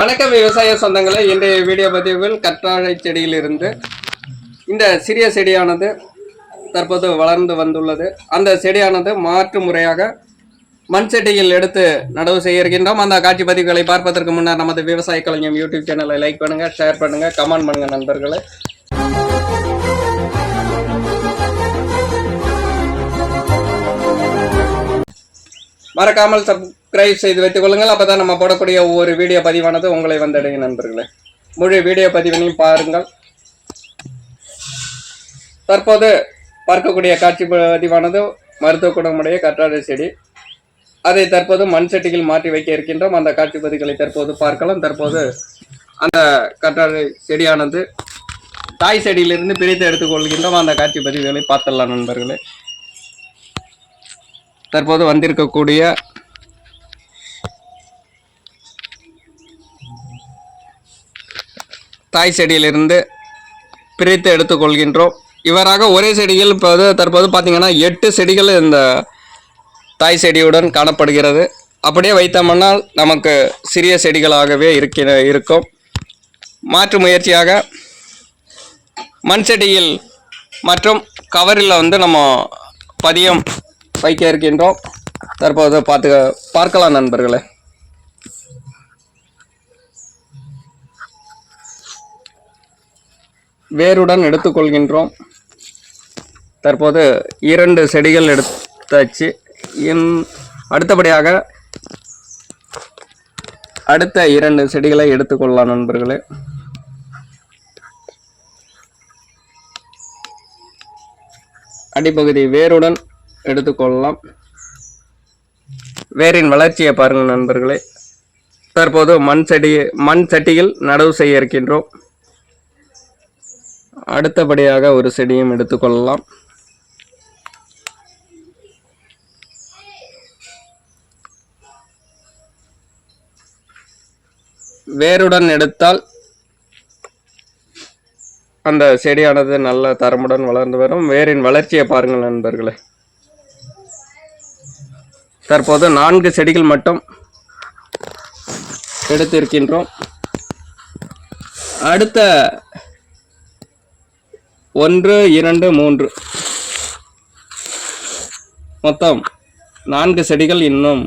வணக்கம் விவசாய சொந்தங்களை. இன்றைய வீடியோ பதிவில் கற்றாழை செடியிலிருந்து இந்த சிறிய செடியானது தற்போது வளர்ந்து வந்துள்ளது. அந்த செடியானது மாற்று முறையாக மண் செடியில் எடுத்து நடவு செய்ய இருக்கின்றோம். அந்த காட்சி பதிவுகளை பார்ப்பதற்கு முன்னர் நமது விவசாய கலைஞம் யூடியூப் சேனலை லைக் பண்ணுங்க ஷேர் பண்ணுங்க கமெண்ட் பண்ணுங்க நண்பர்களே. மறக்காமல் சப்ஸ்கிரைப் செய்து வைத்துக் கொள்ளுங்கள். அப்போ தான் நம்ம போடக்கூடிய ஒவ்வொரு வீடியோ பதிவானது உங்களை வந்தடையும் நண்பர்களே. முழு வீடியோ பதிவினையும் பாருங்கள். தற்போது பார்க்கக்கூடிய காட்சி பதிவானது மருத்துவ குணமுடைய கற்றாழை செடி. அதை தற்போது மண் சட்டியில் மாற்றி வைக்க இருக்கின்றோம். அந்த காட்சி பதிவுகளை தற்போது பார்க்கலாம். தற்போது அந்த கற்றாழை செடியானது தாய் செடியிலிருந்து பிரித்து எடுத்துக்கொள்கின்றோம் அந்த காட்சி பதிவுகளை பார்த்தலாம் நண்பர்களே. தற்போது வந்திருக்கக்கூடிய தாய் செடியிலிருந்து பிரித்து எடுத்துக்கொள்கின்றோம். இவராக ஒரே செடியில் இப்போது தற்போது பார்த்திங்கன்னா எட்டு செடிகள் இந்த தாய் செடியுடன் காணப்படுகிறது. அப்படியே வைத்தோம்னால் நமக்கு சிறிய செடிகளாகவே இருக்கிற இருக்கும். மாற்று முயற்சியாக மண் செடியில் மற்றும் கவரில் வந்து நம்ம பதியம் வைக்க இருக்கின்றோம். தற்போது பார்த்து பார்க்கலாம் நண்பர்களே. வேருடன் எடுத்துக்கொள்கின்றோம். தற்போது இரண்டு செடிகள் எடுத்தாச்சு. இன் அடுத்தபடியாக அடுத்த இரண்டு செடிகளை எடுத்துக்கொள்ளலாம் நண்பர்களே. அடிப்பகுதி வேருடன் எடுத்துக்கொள்ளலாம். வேரின் வளர்ச்சியை பாருங்கள் நண்பர்களே. தற்போது மண் செடி மண் சட்டியில் நடவு செய்ய இருக்கின்றோம். அடுத்தபடியாக ஒரு செடியும் எடுத்துக்கொள்ளலாம் வேருடன் எடுத்தால் அந்த செடியானது நல்ல தரமுடன் வளர்ந்து வரும். வேரின் வளர்ச்சியை பாருங்கள் நண்பர்களே. தற்போது நான்கு செடிகள் மட்டும் எடுத்திருக்கின்றோம். அடுத்த ஒன்று இரண்டு மூன்று. மொத்தம் நான்கு செடிகள் இன்னும்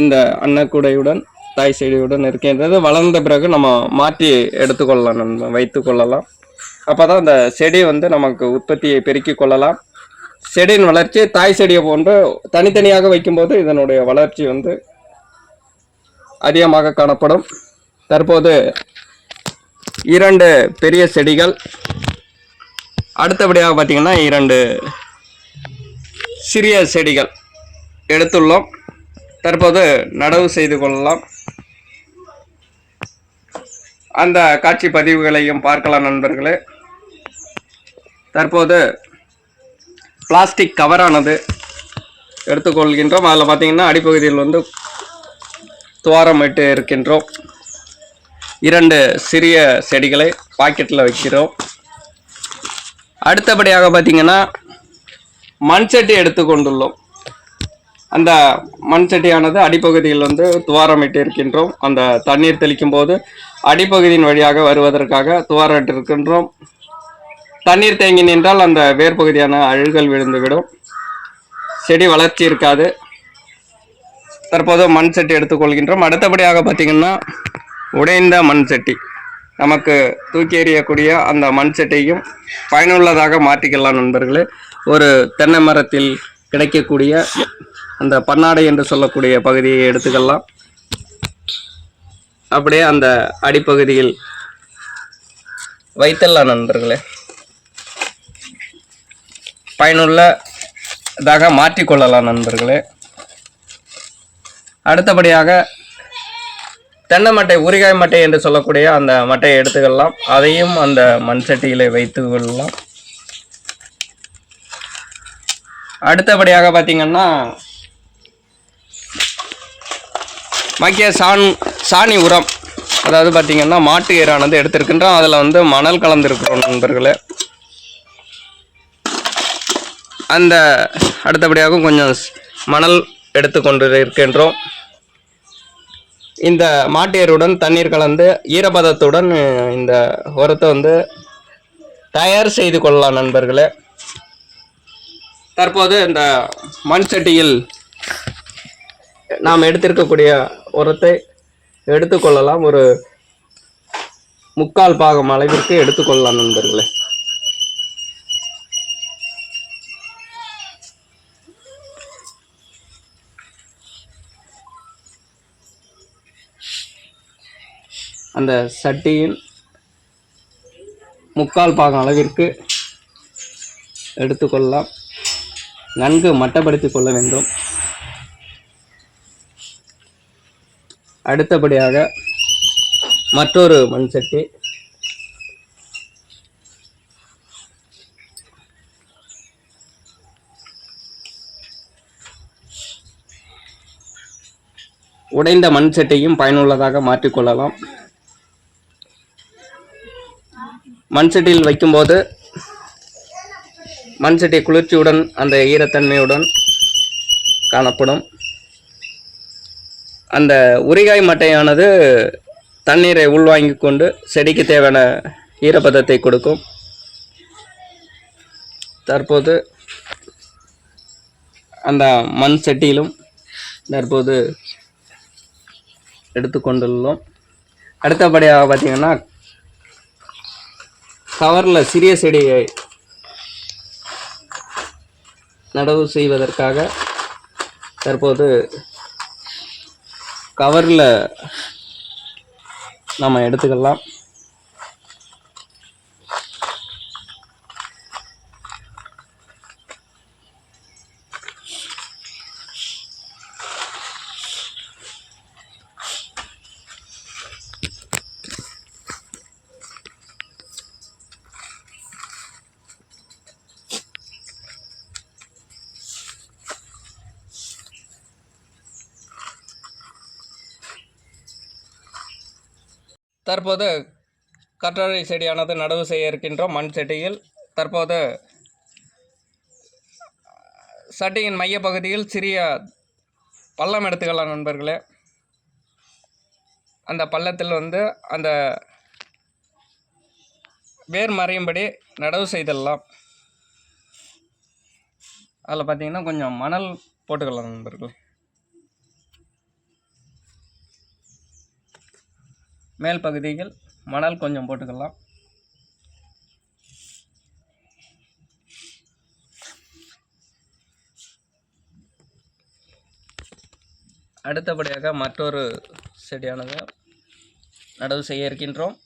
இந்த அன்னக்கூடையுடன் தாய் செடியுடன் இருக்கின்றது. வளர்ந்த பிறகு நம்ம மாற்றி எடுத்துக்கொள்ளலாம் நம்ம வைத்து கொள்ளலாம். அப்போ தான் அந்த செடி வந்து நமக்கு உற்பத்தியை பெருக்கிக் கொள்ளலாம். செடியின் வளர்ச்சி தாய் செடியை போன்று தனித்தனியாக வைக்கும்போது இதனுடைய வளர்ச்சி வந்து அதிகமாக காணப்படும். தற்போது இரண்டு பெரிய செடிகள். அடுத்தபடியாக பார்த்தீங்கன்னா இரண்டு சிறிய செடிகள் எடுத்துள்ளோம். தற்போது நடவு செய்து கொள்ளலாம். அந்த காட்சி பதிவுகளையும் பார்க்கலாம் நண்பர்களே. தற்போது பிளாஸ்டிக் கவரானது எடுத்துக்கொள்கின்றோம். அதில் பார்த்தீங்கன்னா அடிப்பகுதியில் வந்து துவாரம் இட்டு இருக்கின்றோம். இரண்டு சிறிய செடிகளை பாக்கெட்டில் வைக்கிறோம். அடுத்தபடியாக பார்த்தீங்கன்னா மண் சட்டி எடுத்துக்கொண்டுள்ளோம் அந்த மண் சட்டியானது அடிப்பகுதியில் வந்து துவாரமிட்டு இருக்கின்றோம். அந்த தண்ணீர் தெளிக்கும் போது அடிப்பகுதியின் வழியாக வருவதற்காக துவாரமிட்டு இருக்கின்றோம். தண்ணீர் தேங்கி நின்றால் அந்த வேர்பகுதியான அழுகல் விழுந்துவிடும். செடி வளர்ச்சி இருக்காது. தற்போது மண் சட்டி எடுத்துக்கொள்கின்றோம் அடுத்தபடியாக பார்த்தீங்கன்னா உடைந்த மண் சட்டி. நமக்கு தூக்கி எறியக்கூடிய அந்த மண் சட்டியும் பயனுள்ளதாக மாற்றிக்கலாம் நண்பர்களே. ஒரு தென்னை மரத்தில் கிடைக்கக்கூடிய அந்த பன்னாடை என்று சொல்லக்கூடிய பகுதியை எடுத்துக்கலாம். அப்படியே அந்த அடிப்பகுதியில் வைத்தல்லாம் நண்பர்களே. பயனுள்ளதாக மாற்றிக்கொள்ளலாம் நண்பர்களே. அடுத்தபடியாக தென்னை மட்டை உரிகாய் மட்டை என்று சொல்லக்கூடிய அந்த மட்டையை எடுத்துக்கொள்ளலாம் அதையும் அந்த மண் சட்டியில் வைத்து கொள்ளலாம் அடுத்தபடியாக பார்த்தீங்கன்னா மக்கிய சாண் சாணி உரம். அதாவது பார்த்தீங்கன்னா மாட்டு ஏரானது எடுத்திருக்கின்றோம். அதில் வந்து மணல் கலந்துருக்கிறோம் நண்பர்களே. அந்த அடுத்தபடியாகவும் கொஞ்சம் ஸ்- மணல் எடுத்துக்கொண்டு இருக்கின்றோம் இந்த மாட்டியருடன் தண்ணீர் கலந்து ஈரப்பதத்துடன் இந்த உரத்தை வந்து தயார் செய்து கொள்ளலாம் நண்பர்களே. தற்போது இந்த மண் சட்டியில் நாம் எடுத்திருக்கக்கூடிய உரத்தை எடுத்துக்கொள்ளலாம் ஒரு முக்கால் பாகம் அளவிற்கு எடுத்துக்கொள்ளலாம் நண்பர்களே. அந்த சட்டியின் முக்கால் பாகம் அளவிற்கு எடுத்துக்கொள்ளலாம். நன்கு மட்டப்படுத்திக் கொள்ள வேண்டும். அடுத்தபடியாக மற்றொரு மண் சட்டி. உடைந்த மண் சட்டியும் பயனுள்ளதாக மாற்றிக்கொள்ளலாம் மண் சட்டியில் வைக்கும்போது மண் சட்டி குளிர்ச்சியுடன் அந்த ஈரத்தன்மையுடன் காணப்படும். அந்த உரிகாய் மட்டையானது தண்ணீரை உள்வாங்கி கொண்டு செடிக்கு தேவையான ஈரப்பதத்தை கொடுக்கும். தற்போது அந்த மண் சட்டியிலும் தற்போது எடுத்துக்கொண்டுள்ளோம் அடுத்தபடியாக பார்த்தீங்கன்னா கவரில் சிறிய செடியை நடவு செய்வதற்காக தற்போது கவரில் நம்ம எடுத்துக்கலாம். தற்போது கற்றாழை செடியானது நடவு செய்ய இருக்கின்றோம் மண் செடியில் தற்போது சட்டியின் மையப்பகுதியில் சிறிய பள்ளம் எடுத்துக்கலாம் நண்பர்களே. அந்த பள்ளத்தில் வந்து அந்த வேர் மறையும்படி நடவு செய்திடலாம். அதில் பார்த்தீங்கன்னா கொஞ்சம் மணல் போட்டுக்கலாம் நண்பர்களே. மேல் பகுதியில் மணல் கொஞ்சம் போட்டுக்கலாம். அடுத்தபடியாக மற்றொரு செடியானது நடவு செய்ய இருக்கின்றோம்.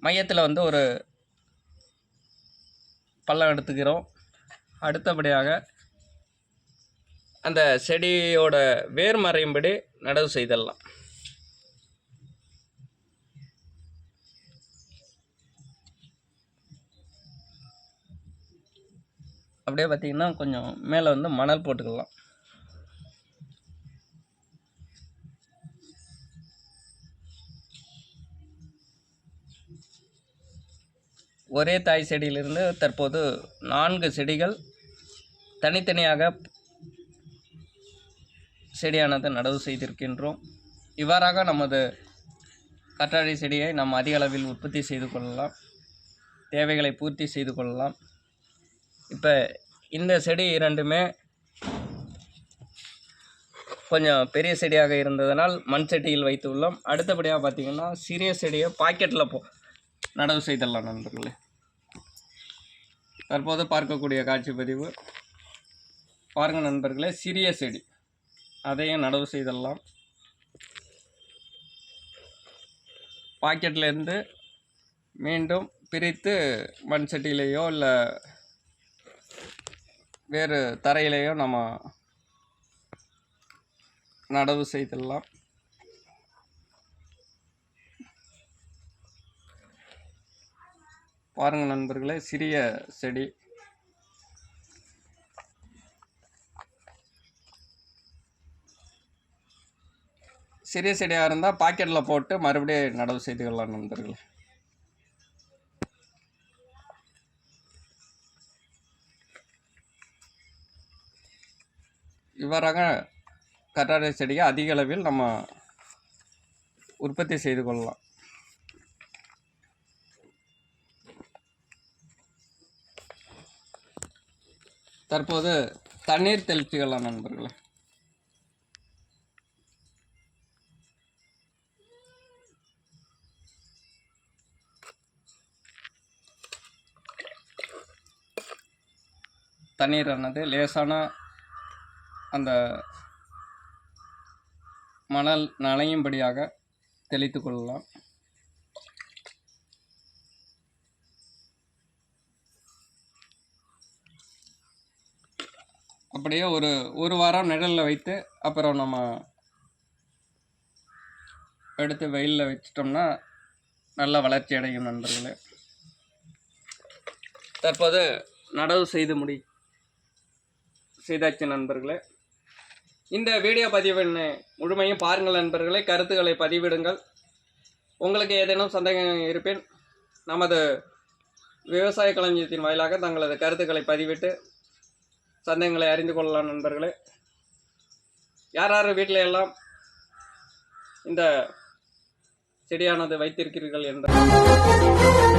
மையத்தில் வந்து ஒரு பள்ளம் எடுத்துக்கிறோம். அடுத்தபடியாக அந்த செடியோட வேர் மறையும்படி நடவு செய்திடலாம் அப்படியே பார்த்தீங்கன்னா கொஞ்சம் மேலே வந்து மணல் போட்டுக்கலாம். ஒரே தாய் செடியிலிருந்து தற்போது நான்கு செடிகள் தனித்தனியாக செடியானது நடவு செய்திருக்கின்றோம். இவ்வாறாக நமது கற்றாழை செடியை நாம் அதிக அளவில் உற்பத்தி செய்து கொள்ளலாம். தேவைகளை பூர்த்தி செய்து கொள்ளலாம். இப்போ இந்த செடி இரண்டுமே கொஞ்சம் பெரிய செடியாக இருந்ததனால் மண் வைத்து உள்ளோம் அடுத்தபடியாக பார்த்தீங்கன்னா சிறிய செடியை பாக்கெட்டில் போ நடவு செய்திடலாம் நண்பர்களே. தற்போது பார்க்கக்கூடிய காட்சி பதிவு. பாருங்கள் நண்பர்களே சிறிய செடி. அதையும் நடவு செய்திடலாம். பாக்கெட்லேருந்து மீண்டும் பிரித்து மண் செட்டியிலேயோ இல்லை வேறு தரையிலையும் நம்ம நடவு செய்திடலாம் பாருங்கள் நண்பர்களே சிறிய செடி. சிறிய செடியாக இருந்தால் பாக்கெட்டில் போட்டு மறுபடியும் நடவு செய்துக்கலாம் நண்பர்களே. இவ்வாறாக கற்றாழை செடியை அதிக அளவில் நம்ம உற்பத்தி செய்து கொள்ளலாம். தற்போது தண்ணீர் தெளித்துக்கலாம் நண்பர்களே. தண்ணீரானது லேசான அந்த மணல் நனையும்படியாக தெளித்து கொள்ளலாம். அப்படியே ஒரு ஒரு வாரம் நிழலில் வைத்து அப்புறம் நம்ம எடுத்து வெயிலில் வச்சிட்டோம்னா நல்ல வளர்ச்சி அடையும் நண்பர்களே. தற்போது நடவு செய்து முடி செய்தாச்சு நண்பர்களே. இந்த வீடியோ பதிவின் முழுமையும் பாருங்கள் நண்பர்களே கருத்துக்களை பதிவிடுங்கள். உங்களுக்கு ஏதேனும் சந்தேகம் இருப்பின் நமது விவசாய களஞ்சியத்தின் வாயிலாக தங்களது கருத்துக்களை பதிவிட்டு சந்தேகங்களை அறிந்து கொள்ளலாம் நண்பர்களே. யார் யார் வீட்டில எல்லாம் இந்த செடியானது வைத்திருக்கிறீர்கள் என்ற